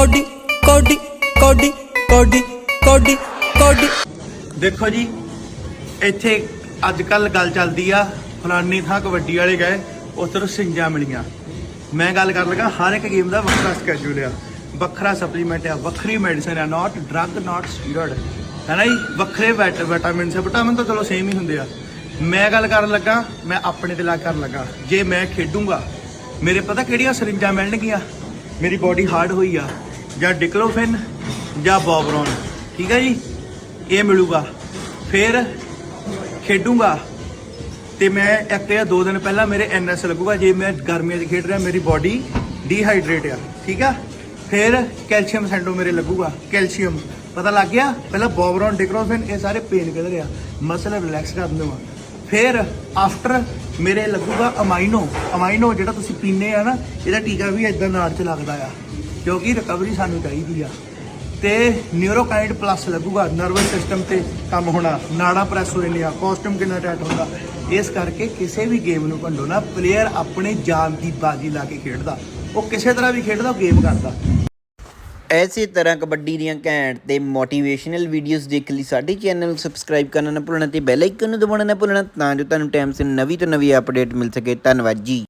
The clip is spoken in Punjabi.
ਕੋਡੀ ਕੋਡੀ ਕੋਡੀ ਕੋਡੀ ਕੋਡੀ ਕੋਡੀ। ਦੇਖੋ ਜੀ, ਇੱਥੇ ਅੱਜ ਕੱਲ ਗੱਲ ਚੱਲਦੀ ਆ, ਫਲਾਨੀ ਥਾਂ ਕਬੱਡੀ ਵਾਲੇ ਗਏ, ਉਧਰ ਸਿੰਜਾਂ ਮਿਲੀਆਂ। ਮੈਂ ਗੱਲ ਕਰ ਲਗਾ, ਹਰ ਇੱਕ ਗੇਮ ਦਾ ਵੱਖਰਾ ਸਕੇਜੂਲ ਆ। ਵੱਖਰਾ ਸਪਲੀਮੈਂਟ ਆ, ਵੱਖਰੀ ਮੈਡੀਸਨ ਆ ਨਾਟ ਡਰੱਗ ਨਾਟ ਸਟੀਰੋਇਡ ਹੈ ਨਾ ਜੀ? ਵੱਖਰੇ ਵਿਟ- ਵਿਟਾਮਿਨਸ ਆ ਵਿਟਾਮਿਨ ਤਾਂ ਚਲੋ ਸੇਮ ਹੀ ਹੁੰਦੇ ਆ। ਮੈਂ ਗੱਲ ਕਰਨ ਲੱਗਾ, ਮੈਂ ਆਪਣੇ ਤੇ ਲਾ ਕਰਨ ਲੱਗਾ। ਜੇ ਮੈਂ ਖੇਡੂੰਗਾ, ਮੇਰੇ ਪਤਾ ਕਿਹੜੀਆਂ ਸਰਿੰਜਾਂ ਮਿਲਣਗੀਆਂ? ਮੇਰੀ ਬਾਡੀ ਹਾਰਡ ਹੋਈ ਆ। ਜਾਂ ਡਿਕਲੋਫਿਨ ਜਾਂ ਬੋਬਰੋਨ। ਠੀਕ ਹੈ ਜੀ? ਇਹ ਮਿਲੂਗਾ। ਫਿਰ ਖੇਡੂਗਾ। ਤੇ ਮੈਂ ਇੱਕ ਜਾਂ ਦੋ ਦਿਨ ਪਹਿਲਾਂ ਮੇਰੇ ਐਨਐਸ ਲੱਗੂਗਾ, ਜੇ ਮੈਂ ਗਰਮੀਆਂ 'ਚ ਖੇਡ ਰਿਹਾ, ਮੇਰੀ ਬਾਡੀ ਡੀਹਾਈਡਰੇਟ ਆ। ਠੀਕ ਆ? ਫਿਰ ਕੈਲਸ਼ੀਅਮ ਸੈਂਡੋ ਮੇਰੇ ਲੱਗੂਗਾ। ਕੈਲਸ਼ੀਅਮ। ਪਤਾ ਲੱਗ ਗਿਆ? ਪਹਿਲਾਂ ਬੋਬਰੋਨ ਡਿਕਰੋਫਿਨ ਇਹ ਸਾਰੇ ਪੇਨ ਕਿਲਰ ਆ। ਮਸਲ ਰਿਲੈਕਸ ਕਰ ਦਿੰਦੇ ਆ। ਫਿਰ ਆਫਟਰ ਮੇਰੇ ਲੱਗੂਗਾ ਅਮਾਈਨੋ ਅਮਾਈਨੋ ਜਿਹੜਾ ਤੁਸੀਂ ਪੀਨੇ ਆ ਨਾ, ਇਹਦਾ ਟੀਕਾ ਵੀ ਇਦਾਂ ਨਾੜ 'ਚ ਲੱਗਦਾ ਆ। ਕਿਉਂਕਿ ਰਿਕਵਰੀ ਸਾਨੂੰ ਚਾਹੀਦੀ ਆ। ਤੇ ਨਿਊਰੋਕਾਈਡ ਪਲੱਸ ਲੱਗੂਗਾ ਨਰਵਸ ਸਿਸਟਮ ਤੇ ਕੰਮ ਹੋਣਾ, ਨਾੜਾ ਪ੍ਰੈਸ ਹੋ ਜਾਂਦੀਆਂ ਕਾਸਟਿਊਮ ਕਿੰਨਾ ਟਾਈਟ ਹੁੰਦਾ। ਇਸ ਕਰਕੇ ਕਿਸੇ ਵੀ ਗੇਮ ਨੂੰ ਭੰਡੋ ਨਾ ਪਲੇਅਰ ਆਪਣੇ ਜਾਨ ਦੀ ਬਾਜੀ ਲਾ ਕੇ ਖੇਡਦਾ। ਉਹ ਕਿਸੇ ਤਰ੍ਹਾਂ ਵੀ ਖੇਡਦਾ, ਉਹ ਗੇਮ ਕਰਦਾ। ਐਸੇ ਤਰ੍ਹਾਂ ਕਬੱਡੀ ਦੀਆਂ ਘੈਂਟ ਤੇ ਮੋਟੀਵੇਸ਼ਨਲ ਵੀਡੀਓਜ਼ ਦੇਖਣ ਲਈ ਸਾਡੇ ਚੈਨਲ ਨੂੰ ਸਬਸਕ੍ਰਾਈਬ ਕਰਨਾ ਨਾ ਭੁੱਲਣਾ ਤੇ ਬੈਲ ਆਈਕਨ ਨੂੰ ਦਬਾਉਣਾ ਨਾ ਭੁੱਲਣਾ ਤਾਂ ਜੋ ਤੁਹਾਨੂੰ ਟਾਈਮ ਸਿਰ ਨਵੀਂ ਤੋਂ ਨਵੀਂ ਅਪਡੇਟ ਮਿਲ ਸਕੇ। ਧੰਨਵਾਦ ਜੀ।